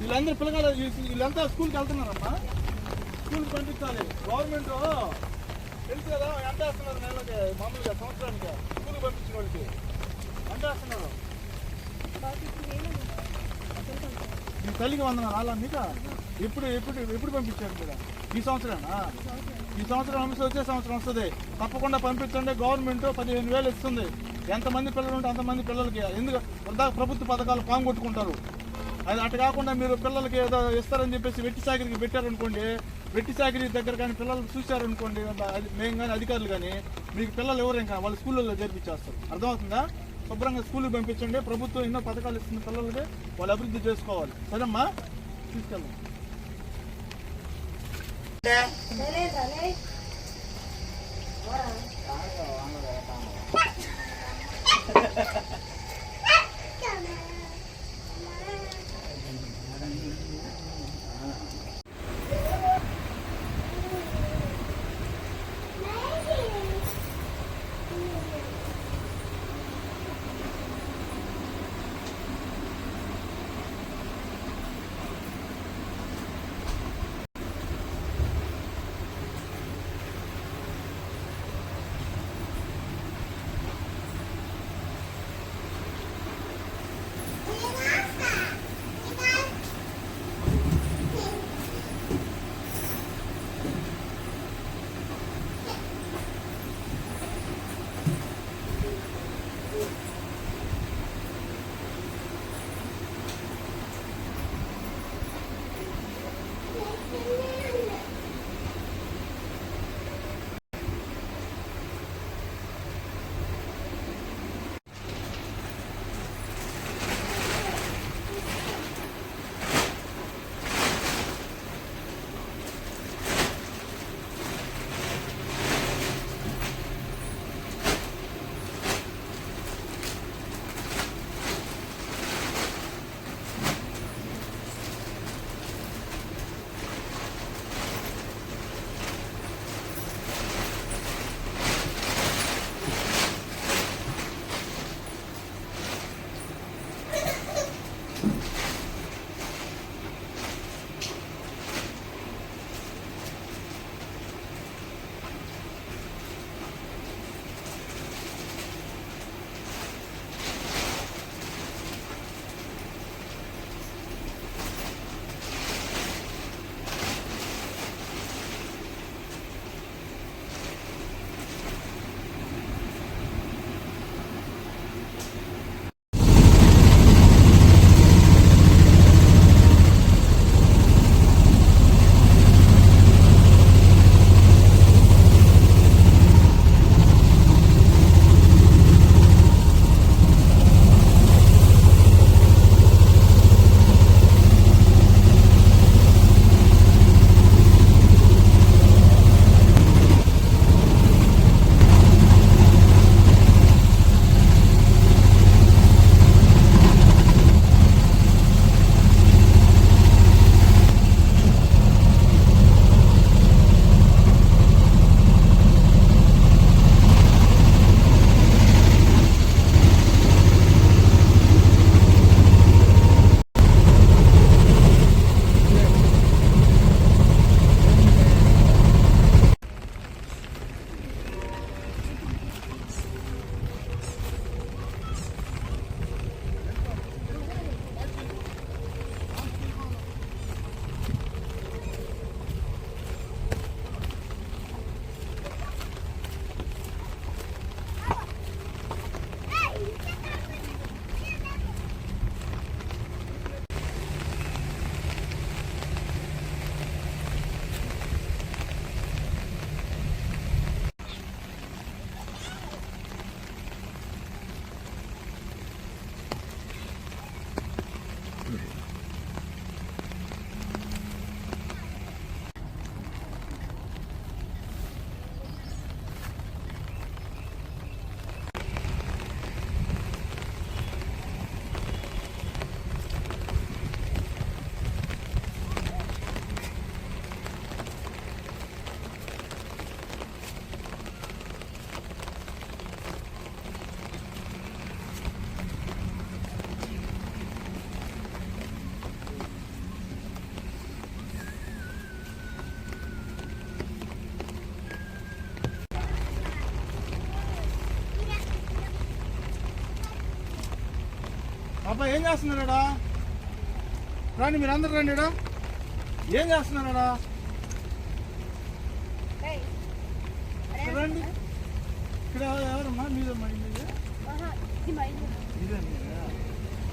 వీళ్ళందరూ పిల్లగాలు వీళ్ళంతా స్కూల్కి వెళ్తున్నారమ్మా. స్కూల్కి పంపించాలి. గవర్నమెంట్ తెలుసు కదా ఎంత వేస్తున్నారు నెలకి మామూలుగా సంవత్సరానికి. స్కూల్కి పంపించిన వాళ్ళకి. ఎంత వేస్తున్నారు మీ తల్లికి వందనాలు. అలా మీకా ఎప్పుడు ఎప్పుడు ఎప్పుడు పంపించారు మీరు? ఈ సంవత్సరానా ఈ సంవత్సరం పంపిస్తే వచ్చే సంవత్సరం వస్తుంది. తప్పకుండా పంపించండి. గవర్నమెంట్ పదిహేను వేలు ఇస్తుంది. ఎంతమంది పిల్లలు ఉంటే అంతమంది పిల్లలకి. ఎందుకు? ప్రభుత్వ పథకాలు పాంగొట్టుకుంటారు అది అటు కాకుండా మీరు పిల్లలకి ఏదో ఇస్తారని చెప్పేసి వెట్టి సాగిరికి పెట్టారనుకోండి వెట్టి సాగిరి దగ్గర కానీ పిల్లలు చూశారనుకోండి అది మేము కానీ అధికారులు కానీ మీకు పిల్లలు ఎవరు ఇంకా వాళ్ళ స్కూళ్ళల్లో జరిపించేస్తారు. అర్థమవుతుందా? శుభ్రంగా స్కూల్కి పంపించండి ప్రభుత్వం ఎన్నో పథకాలు ఇస్తున్న పిల్లలకి వాళ్ళు అభివృద్ధి చేసుకోవాలి. సరేమ్మా తీసుకెళ్ళాం Ha ha ha. అబ్బాయి ఏం చేస్తున్నాడా రండి మీరు అందరు రండి. ఏం చేస్తున్నాడా రండి. ఇక్కడ ఎవరమ్మా? మీదా?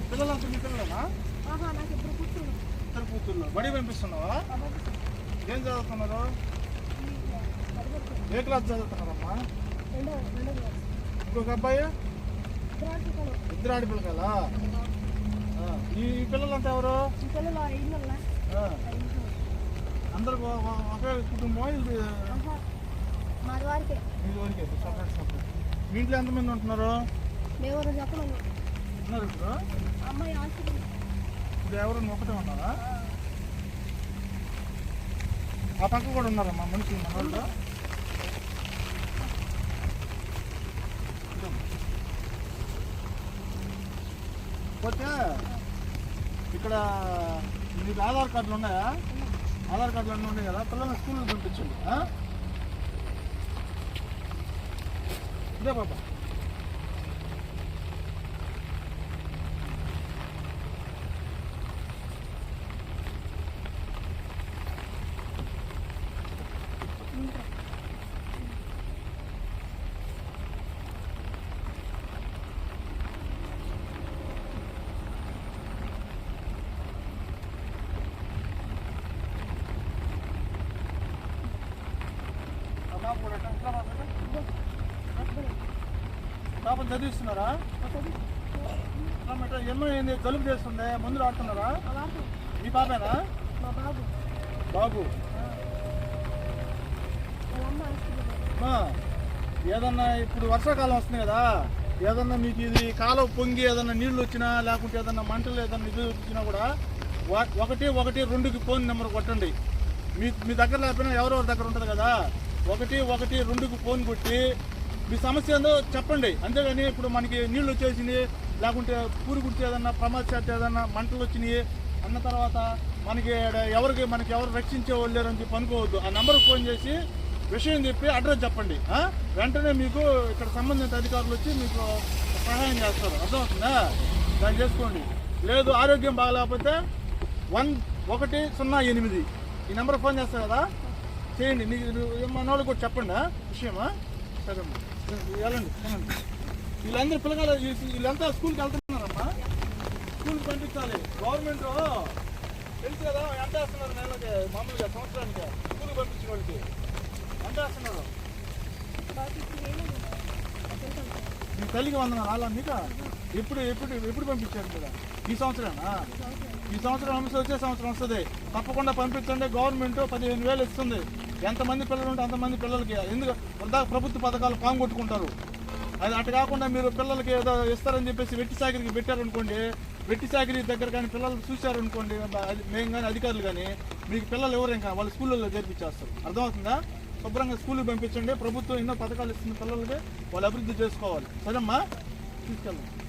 పిల్లలంతా మీ పిల్లలేనా? ఇద్దరు కూతుర్లు. బడి పంపిస్తున్నావా? ఏం చదువుతున్నారు? ఏ క్లాస్ చదువుతున్నారమ్మా? ఇంకొక అబ్బాయి? ఇద్దరు ఆడపిల్ల కదా ఆ, ఈ పిల్లలంతా ఎవరు? అందరు ఒకే కుటుంబం ఇది వరకే సపరేట్ సపరేట్ మీ ఇంట్లో ఎంతమంది ఉంటున్నారు? ఉన్నారు ఇప్పుడు? ఇప్పుడు ఎవరు ఒకటే ఉన్నారా? ఆ పక్క కూడా ఉన్నారమ్మా మనుషులు మన వాళ్ళు. పోతే ఇక్కడ మీకు ఆధార్ కార్డులు ఉన్నాయా? ఆధార్ కార్డులు అన్నీ ఉన్నాయి కదా? పిల్లల్ని స్కూల్కి పంపించండి. ఇదే బాబా ఆ బాబు కూడా ఎట్లా? ఎట్లా బాబు ఎట్లా? పాపం చదివిస్తున్నారా? అమ్మ ఏంది? జలుబు చేస్తుంది? మందులు ఆడుతున్నారా మీ పాపేనా బాబు. ఏదన్నా ఇప్పుడు వర్షాకాలం వస్తుంది కదా ఏదన్నా మీకు ఇది కాలం పొంగి ఏదన్నా నీళ్ళు వచ్చినా లేకుంటే ఏదన్నా మంటలు ఏదన్నా ఇది వచ్చినా కూడా ఒకటి ఒకటి రెండుకి ఫోన్ నెంబర్ కొట్టండి. మీ మీ దగ్గర లేకపోయినా ఎవరెవరి దగ్గర ఉంటుంది కదా? ఒకటి ఒకటి రెండుకు ఫోన్ కొట్టి మీ సమస్య ఏందో చెప్పండి. అంతేగాని ఇప్పుడు మనకి నీళ్ళు వచ్చేసినాయి లేకుంటే పూరి గుర్తి ఏదన్నా ప్రమాదశాత్ ఏదన్నా మంటలు వచ్చినాయి అన్న తర్వాత మనకి ఎవరికి మనకి ఎవరు రక్షించే వాళ్ళు లేరని చెప్పి అనుకోవద్దు. ఆ నెంబర్కి ఫోన్ చేసి విషయం చెప్పి అడ్రస్ చెప్పండి. వెంటనే మీకు ఇక్కడ సంబంధిత అధికారులు వచ్చి మీకు సహాయం చేస్తారు. అర్థమవుతుందా? దాన్ని చేసుకోండి. లేదు ఆరోగ్యం బాగాలేకపోతే వన్ ఒకటి సున్నా ఎనిమిది. ఈ నెంబర్ ఫోన్ చేస్తారు కదా? చేయండి. నీకు మన వాళ్ళకి కూడా చెప్పండి విషయమా? సరే వెళ్ళండి వీళ్ళందరూ పిల్లగాలు వీళ్ళంతా స్కూల్కి వెళ్తున్నారమ్మా. స్కూల్కి పంపించాలి. గవర్నమెంట్ తెలుసు కదా ఎంత వేస్తున్నారు నెలకి మామూలుగా సంవత్సరానికి. స్కూల్కి పంపించిన వాళ్ళకి. ఎంత వేస్తున్నారు మీ తల్లికి వందన అలా మీకు? ఎప్పుడు ఎప్పుడు ఎప్పుడు పంపించారు కదా? ఈ సంవత్సరమా ఈ సంవత్సరం అంశం వచ్చే సంవత్సరం వస్తుంది. తప్పకుండా పంపించండి. గవర్నమెంట్ పదిహేను వేలు ఇస్తుంది. ఎంతమంది పిల్లలు ఉంటే అంతమంది పిల్లలకి ఎందుకు వృద్ధా ప్రభుత్వ పథకాలు పాంగొట్టుకుంటారు అది అటు కాకుండా మీరు పిల్లలకి ఏదో ఇస్తారని చెప్పేసి వెట్టి సాగిరికి పెట్టారనుకోండి వెట్టి సాగిరి దగ్గర కానీ పిల్లలు చూశారనుకోండి అది మేము కానీ అధికారులు కానీ మీకు పిల్లలు ఎవరు ఇంకా వాళ్ళు స్కూళ్ళల్లో చేర్పించేస్తారు అర్థమవుతుందా? శుభ్రంగా స్కూల్కి పంపించండి ప్రభుత్వం ఎన్నో పథకాలు ఇస్తున్న పిల్లలకి వాళ్ళు అభివృద్ధి చేసుకోవాలి. సరేమ్మా తీసుకెళ్ళండి.